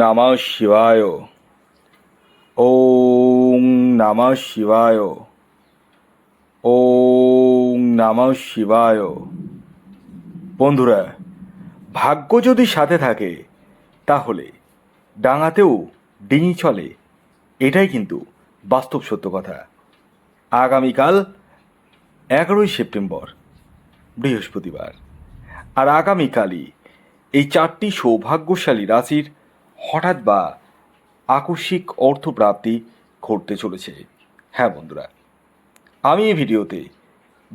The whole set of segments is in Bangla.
নমঃ শিবায়। ওম নমঃ শিবায়। ওম নমঃ শিবায়। বন্ধুরা, ভাগ্য যদি সাথে থাকে, তাহলে ডাঙাতেও ডিঙি চলে। এটাই কিন্তু বাস্তব সত্য কথা। আগামীকাল এগারোই সেপ্টেম্বর, বৃহস্পতিবার। আর আগামীকালই এই চারটি সৌভাগ্যশালী রাশির হঠাৎ বা আকস্মিক অর্থপ্রাপ্তি ঘটতে চলেছে। হ্যাঁ বন্ধুরা, আমি এই ভিডিওতে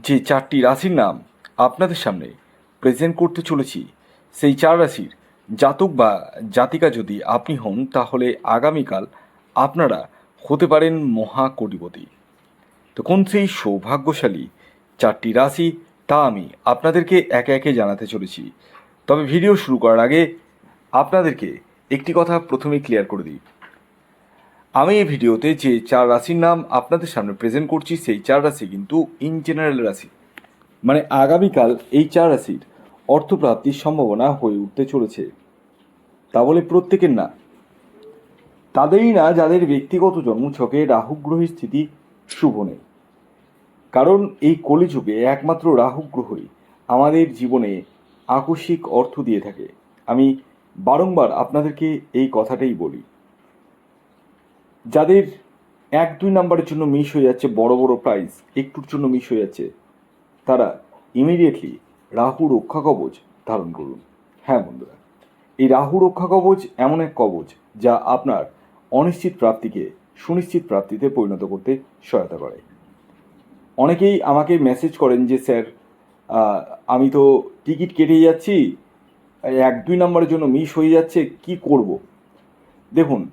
যে চারটি রাশির নাম আপনাদের সামনে প্রেজেন্ট করতে চলেছি, সেই চার রাশির জাতক বা জাতিকা যদি আপনি হন, তাহলে আগামীকাল আপনারা হতে পারেন মহাকোটিপতি। তো কোন সেই সৌভাগ্যশালী চারটি রাশি, তা আমি আপনাদেরকে একে একে জানাতে চলেছি। তবে ভিডিও শুরু করার আগে আপনাদেরকে একটি কথা প্রথমেই ক্লিয়ার করে দিই। আমি এই ভিডিওতে যে চার রাশির নাম আপনাদের সামনে প্রেজেন্ট করছি, সেই চার রাশি কিন্তু ইন জেনারেল রাশি। মানে আগামীকাল এই চার রাশির অর্থপ্রাপ্তির সম্ভাবনা হয়ে উঠতে চলেছে। তা বলে প্রত্যেকের না। তাদেরই না, যাদের ব্যক্তিগত জন্মছকে রাহু গ্রহের স্থিতি শুভ নেই। কারণ এই কলিযুগে একমাত্র রাহুগ্রহই আমাদের জীবনে আকস্মিক অর্থ দিয়ে থাকে। আমি বারংবার আপনাদেরকে এই কথাটাই বলি। যাদের এক, দুই নাম্বারের জন্য মিস হয়ে যাচ্ছে, বড় বড় প্রাইজ একটুর জন্য মিস হয়ে যাচ্ছে, তারা ইমিডিয়েটলি রাহু রক্ষা কবচ ধারণ করুন। হ্যাঁ বন্ধুরা, এই রাহু রক্ষা কবচ এমন এক কবচ যা আপনার অনিশ্চিত প্রাপ্তিকে সুনিশ্চিত প্রাপ্তিতে পরিণত করতে সহায়তা করে। অনেকেই আমাকে মেসেজ করেন যে, স্যার আমি তো টিকিট কেটে যাচ্ছি এক, দুই নম্বরের জন্য মিস হয়ে যাচ্ছে, কি করব? দেখুন,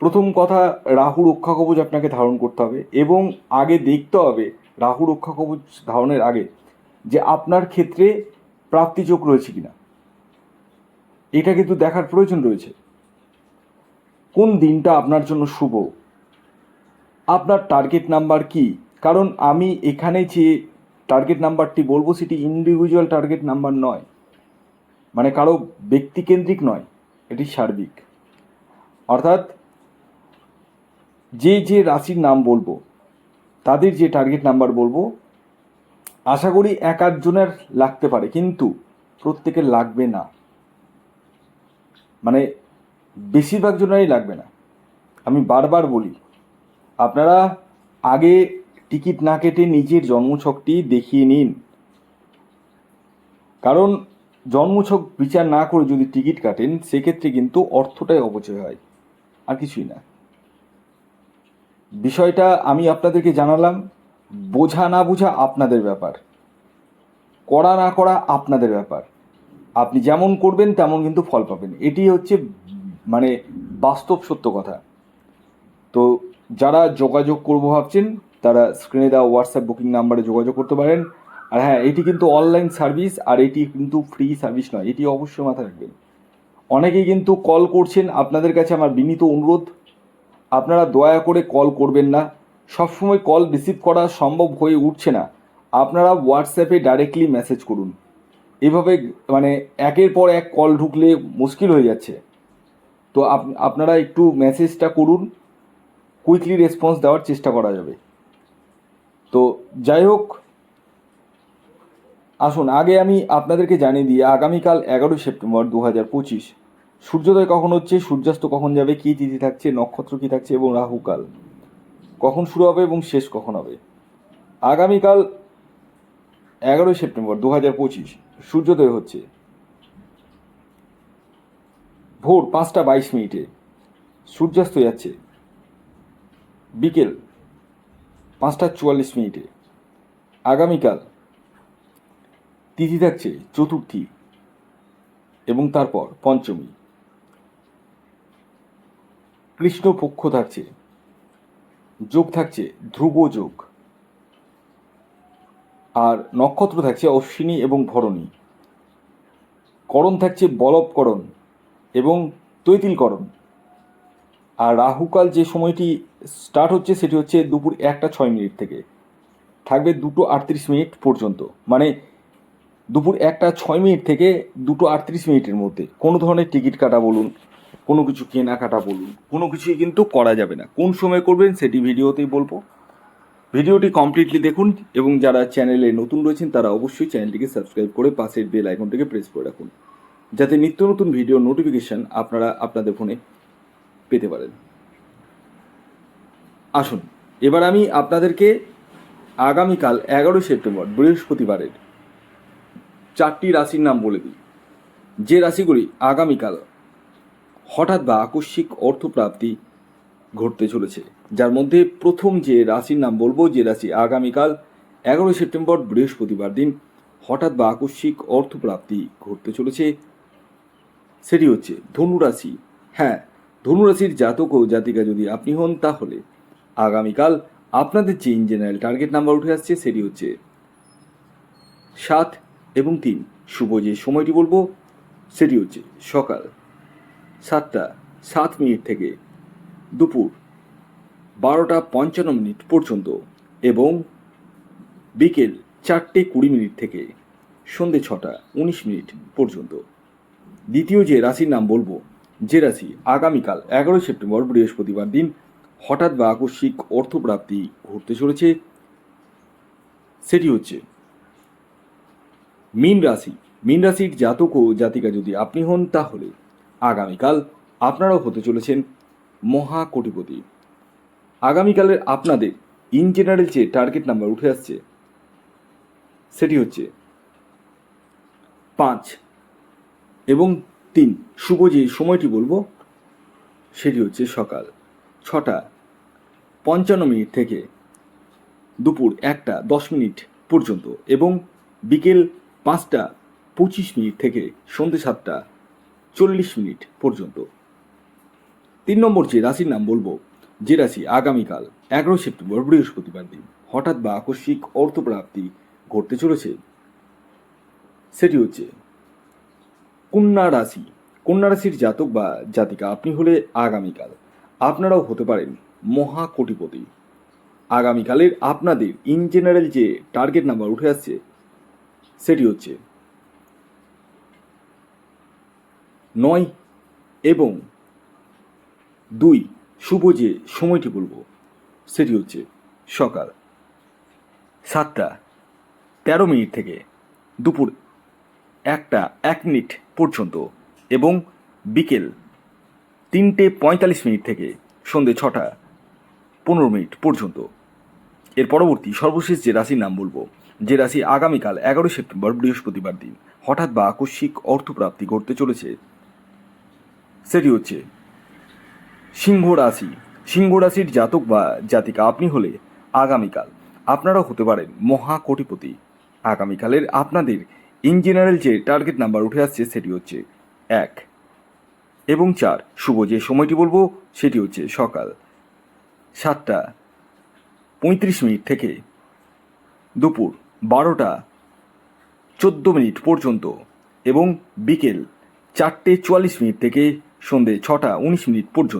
প্রথম কথা রাহু রক্ষা কবচ আপনাকে ধারণ করতে হবে এবং আগে দেখতে হবে রাহু রক্ষা কবচ ধারণের আগে যে আপনার ক্ষেত্রে প্রাপ্তিযোগ রয়েছে কিনা। এটা কিন্তু দেখার প্রয়োজন রয়েছে। কোন দিনটা আপনার জন্য শুভ? আপনার টার্গেট নাম্বার কি? কারণ আমি এখানে যে টার্গেট নাম্বারটি বলব, সেটি ইন্ডিভিজুয়াল টার্গেট নাম্বার নয়। মানে কারও ব্যক্তিকেন্দ্রিক নয়, এটি সার্বিক। অর্থাৎ যে যে রাশির নাম বলব, তাদের যে টার্গেট নাম্বার বলব, আশা করি এক আধজনের লাগতে পারে, কিন্তু প্রত্যেকের লাগবে না। মানে বেশিরভাগ জনেরই লাগবে না। আমি বারবার বলি, আপনারা আগে টিকিট না কেটে নিজের জন্মছকটি দেখিয়ে নিন। কারণ জন্মছক বিচার না করে যদি টিকিট কাটেন, সেক্ষেত্রে কিন্তু অর্থটাই অপচয় হয়। আর কিছুই না। বিষয়টা আমি আপনাদেরকে জানালাম, বোঝা না বোঝা আপনাদের ব্যাপার। করা না করা আপনাদের ব্যাপার। আপনি যেমন করবেন, তেমন কিন্তু ফল পাবেন। এটি হচ্ছে মানে বাস্তব সত্য কথা। তো যারা যোগাযোগ করব ভাবছেন, তারা স্ক্রিনে দেওয়া হোয়াটসঅ্যাপ বুকিং নাম্বারে যোগাযোগ করতে পারেন। আর হ্যাঁ এটি কিন্তু অনলাইন সার্ভিস আর এটি কিন্তু ফ্রি সার্ভিস নয়, এটি অবশ্যই মাথায় রাখবেন। অনেকেই কিন্তু কল করছেন, আপনাদের কাছে আমার বিনীত অনুরোধ, আপনারা দয়া করে কল করবেন না। সবসময় কল রিসিভ করা সম্ভব হয়ে উঠছে না। আপনারা হোয়াটসঅ্যাপে ডাইরেক্টলি মেসেজ করুন। এভাবে মানে একের পর এক কল ঢুকলে মুশকিল হয়ে যাচ্ছে। তো আপ- আপনারা একটু মেসেজটা করুন কুইকলি রেসপন্স দেওয়ার চেষ্টা করা যাবে। তো যাই হোক আসুন, আগে আমি আপনাদেরকে জানিয়ে দিই, আগামীকাল এগারোই সেপ্টেম্বর দু হাজার পঁচিশ, সূর্যোদয় কখন হচ্ছে, সূর্যাস্ত কখন যাবে, কী তিথি থাকছে, নক্ষত্র কী থাকছে এবং রাহুকাল। কখন শুরু হবে এবং শেষ কখন হবে? আগামীকাল এগারোই সেপ্টেম্বর দু হাজার পঁচিশ, সূর্যোদয় হচ্ছে। ভোর পাঁচটা বাইশ মিনিটে, সূর্যাস্ত যাচ্ছে। বিকেল পাঁচটা চুয়াল্লিশ মিনিটে, আগামীকাল তিথি থাকছে চতুর্থী এবং তারপর পঞ্চমী। কৃষ্ণ পক্ষ থাকছে, যোগ থাকছে, ধ্রুব যোগ। আর নক্ষত্র থাকছে অশ্বিনী এবং ভরণী। করণ থাকছে বলবকরণ এবং তৈতিলকরণ। আর রাহুকাল যে সময়টি স্টার্ট হচ্ছে সেটি হচ্ছে দুপুর একটা ছয় মিনিট থেকে। থাকবে দুটো আটত্রিশ মিনিট পর্যন্ত। মানে দুপুর একটা ছয় মিনিট থেকে দুটো আটত্রিশ মিনিটের মধ্যে। কোনো ধরনের টিকিট কাটা বলুন, কোনো কিছু কেনাকাটা বলুন, কোনো কিছুই কিন্তু করা যাবে না। কোন সময় করবেন সেটি ভিডিওতেই বলব। ভিডিওটি কমপ্লিটলি দেখুন এবং যারা চ্যানেলে নতুন রয়েছেন, তারা অবশ্যই চ্যানেলটিকে সাবস্ক্রাইব করে পাশের বেল আইকনটিকে প্রেস করে রাখুন। যাতে নিত্য নতুন ভিডিও নোটিফিকেশন আপনারা আপনাদের ফোনে পেতে পারেন। আসুন, এবার আমি আপনাদেরকে আগামীকাল এগারোই সেপ্টেম্বর, বৃহস্পতিবারের চারটি রাশির নাম বলে দিই। যে রাশিগুলি আগামীকাল হঠাৎ বা আকস্মিক অর্থপ্রাপ্তি ঘটতে চলেছে, যার মধ্যে প্রথম যে রাশির নাম বলব, যে রাশি আগামীকাল এগারোই সেপ্টেম্বর বৃহস্পতিবার দিন হঠাৎ বা আকস্মিক অর্থপ্রাপ্তি ঘটতে চলেছে, সেটি হচ্ছে ধনুরাশি হ্যাঁ ধনুরাশির জাতক ও জাতিকা যদি আপনি হন, তাহলে আগামীকাল আপনাদের যে ইন জেনারেল টার্গেট নাম্বার উঠে আসছে, সেটি হচ্ছে সাত এবং তিন, শুভ যে সময়টি বলব, সেটি হচ্ছে সকাল সাতটা সাত মিনিট থেকে দুপুর বারোটা পঞ্চান্ন মিনিট পর্যন্ত এবং বিকেল চারটে কুড়ি মিনিট থেকে সন্ধে ছটা উনিশ মিনিট পর্যন্ত। দ্বিতীয় যে রাশির নাম বলব, যে রাশি আগামীকাল এগারোই সেপ্টেম্বর বৃহস্পতিবার দিন হঠাৎ বা আকস্মিক অর্থপ্রাপ্তি ঘটতে চলেছে, সেটি হচ্ছে মীন রাশি, মীন রাশির জাতক ও জাতিকা যদি আপনি হন, তাহলে আগামীকাল আপনারাও হতে চলেছেন মহা কোটিপতি আগামীকালের আপনাদের ইন জেনারেল যে টার্গেট নাম্বার উঠে আসছে, সেটি হচ্ছে পাঁচ এবং তিন। শুভ যে সময়টি বলব, সেটি হচ্ছে সকাল ছটা পঞ্চান্ন মিনিট থেকে দুপুর একটা দশ মিনিট পর্যন্ত এবং বিকেল পাঁচটা পঁচিশ মিনিট থেকে সন্ধে সাতটা চল্লিশ মিনিট পর্যন্ত। তিন নম্বর যে রাশির নাম বলব, যে রাশি আগামীকাল এগারো সেপ্টেম্বর বৃহস্পতিবার দিন হঠাৎ বা আকস্মিক অর্থপ্রাপ্তি ঘটতে চলেছে। সেটি হচ্ছে কন্যা রাশি। কন্যা রাশির জাতক বা জাতিকা আপনি হলে আগামীকাল। আপনারাও হতে পারেন মহা কোটিপতি আগামীকালের আপনাদের ইন জেনারেল যে টার্গেট নাম্বার উঠে আসছে সেটি হচ্ছে নয় এবং দুই শুভ যে সময়টি বলব, সেটি হচ্ছে সকাল সাতটা তেরো মিনিট থেকে দুপুর একটা এক মিনিট পর্যন্ত এবং বিকেল তিনটে পঁয়তাল্লিশ মিনিট থেকে সন্ধে ছটা পনেরো মিনিট পর্যন্ত। এর পরবর্তী সর্বশেষ যে রাশির নাম বলব যে রাশি আগামীকাল এগারোই সেপ্টেম্বর বৃহস্পতিবার দিন। হঠাৎ বা আকস্মিক অর্থপ্রাপ্তি ঘটতে চলেছে। সেটি হচ্ছে, সিংহ রাশি। সিংহ রাশির জাতক বা জাতিকা আপনি হলে আগামীকাল আপনারাও হতে পারেন মহা কোটিপতি আগামীকালের আপনাদের ইন জেনারেল যে টার্গেট নাম্বার উঠে আসছে সেটি হচ্ছে এক। এবং চার, শুভ যে সময়টি বলব সেটি হচ্ছে সকাল সাতটা পঁয়ত্রিশ মিনিট থেকে দুপুর বারোটা চোদ্দ মিনিট পর্যন্ত এবং বিকেল চারটে চুয়াল্লিশ মিনিট থেকে সন্ধে ছটা উনিশ মিনিট পর্যন্ত।